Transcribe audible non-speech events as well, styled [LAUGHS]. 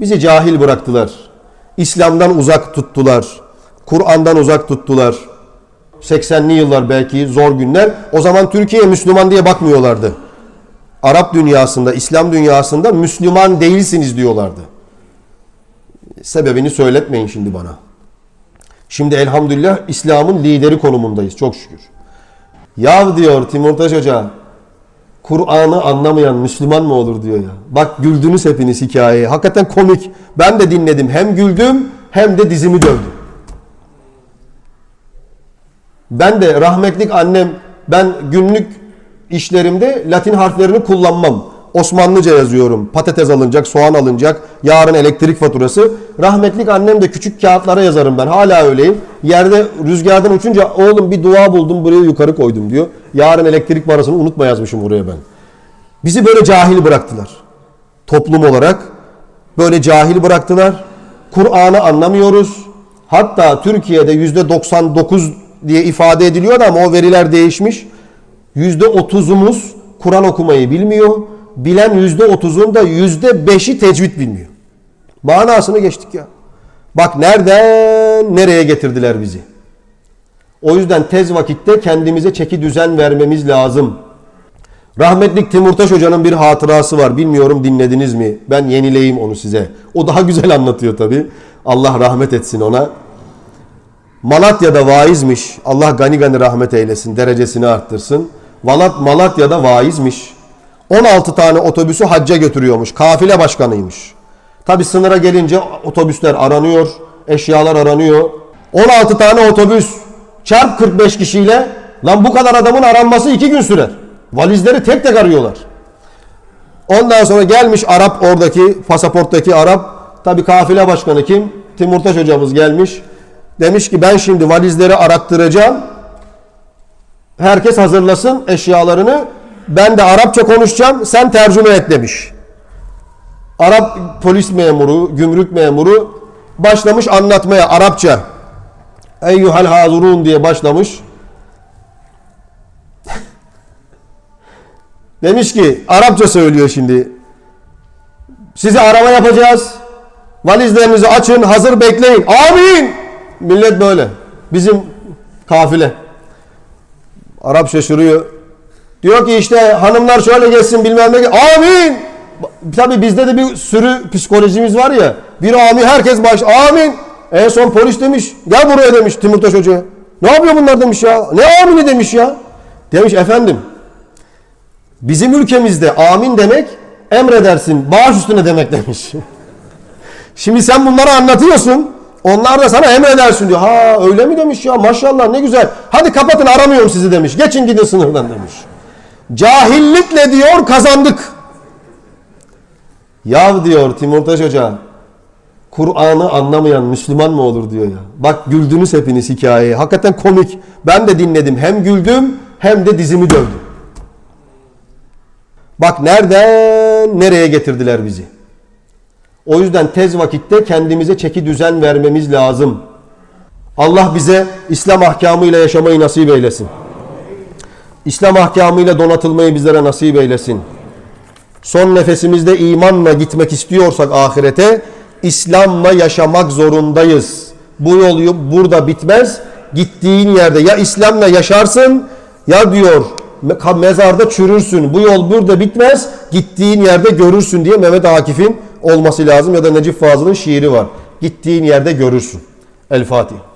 Bizi cahil bıraktılar. İslam'dan uzak tuttular. Kur'an'dan uzak tuttular. 80'li yıllar belki zor günler. O zaman Türkiye Müslüman diye bakmıyorlardı. Arap dünyasında, İslam dünyasında Müslüman değilsiniz diyorlardı. Sebebini söyletmeyin şimdi bana. Şimdi elhamdülillah İslam'ın lideri konumundayız çok şükür. Yav diyor Timurtaş Hoca, Kur'an'ı anlamayan Müslüman mı olur diyor ya. Bak güldünüz hepiniz hikayeye. Hakikaten komik. Ben de dinledim. Hem güldüm hem de dizimi dövdüm. Ben de rahmetlik annem ben günlük işlerimde Latin harflerini kullanmam. Osmanlıca yazıyorum. Patates alınacak, soğan alınacak. Yarın elektrik faturası. Rahmetlik annem de küçük kağıtlara yazarım ben. Hala öyleyim. Yerde rüzgardan uçunca oğlum bir dua buldum buraya yukarı koydum diyor. Yarın elektrik parasını unutma yazmışım buraya ben. Bizi böyle cahil bıraktılar. Toplum olarak böyle cahil bıraktılar. Kur'an'ı anlamıyoruz. Hatta Türkiye'de yüzde 99 diye ifade ediliyordu ama o veriler değişmiş. Yüzde 30'umuz Kur'an okumayı bilmiyor. Bilen yüzde 30'un da yüzde 5'i tecvid bilmiyor. Manasını geçtik ya. Bak nereden nereye getirdiler bizi. O yüzden tez vakitte kendimize çeki düzen vermemiz lazım. Rahmetlik Timurtaş Hoca'nın bir hatırası var. Bilmiyorum dinlediniz mi? Ben yenileyim onu size. O daha güzel anlatıyor tabi. Allah rahmet etsin ona. Malatya'da vaizmiş. Allah gani gani rahmet eylesin. Derecesini arttırsın. Malat Malatya'da vaizmiş. 16 tane otobüsü hacca götürüyormuş. Kafile başkanıymış. Tabi sınıra gelince otobüsler aranıyor. Eşyalar aranıyor. 16 tane otobüs çarp 45 kişiyle lan bu kadar adamın aranması 2 gün sürer. Valizleri tek tek arıyorlar. Ondan sonra gelmiş Arap oradaki pasaporttaki Arap. Tabi kafile başkanı kim? Timurtaş hocamız gelmiş. Demiş ki ben şimdi valizleri arattıracağım. Herkes hazırlasın eşyalarını. Ben de Arapça konuşacağım. Sen tercüme et demiş. Arap polis memuru, gümrük memuru başlamış anlatmaya Arapça. Eyyuhel hazurun diye başlamış. [LAUGHS] Demiş ki Arapça söylüyor şimdi. Sizi arama yapacağız. Valizlerinizi açın, hazır bekleyin. Amin. Millet böyle. Bizim kafile. Arap şaşırıyor. Diyor ki işte hanımlar şöyle geçsin bilmem ne. Amin. Tabi bizde de bir sürü psikolojimiz var ya. Bir amin herkes baş. Amin. En son polis demiş. Gel buraya demiş Timurtaş Hoca'ya. Ne yapıyor bunlar demiş ya. Ne amini demiş ya. Demiş efendim. Bizim ülkemizde amin demek emredersin bağış üstüne demek demiş. [LAUGHS] Şimdi sen bunları anlatıyorsun. Onlar da sana emredersin diyor. Ha öyle mi demiş ya maşallah ne güzel. Hadi kapatın aramıyorum sizi demiş. Geçin gidin sınırdan demiş. Cahillikle diyor kazandık. Yav diyor Timurtaş Hoca. Kur'an'ı anlamayan Müslüman mı olur diyor ya. Bak güldünüz hepiniz hikayeye. Hakikaten komik. Ben de dinledim. Hem güldüm hem de dizimi dövdüm. Bak nereden nereye getirdiler bizi. O yüzden tez vakitte kendimize çeki düzen vermemiz lazım. Allah bize İslam ahkamıyla yaşamayı nasip eylesin. İslam ahkamıyla donatılmayı bizlere nasip eylesin. Son nefesimizde imanla gitmek istiyorsak ahirete İslam'la yaşamak zorundayız. Bu yol burada bitmez. Gittiğin yerde ya İslam'la yaşarsın ya diyor mezarda çürürsün. Bu yol burada bitmez. Gittiğin yerde görürsün diye Mehmet Akif'in olması lazım ya da Necip Fazıl'ın şiiri var. Gittiğin yerde görürsün. El Fatiha.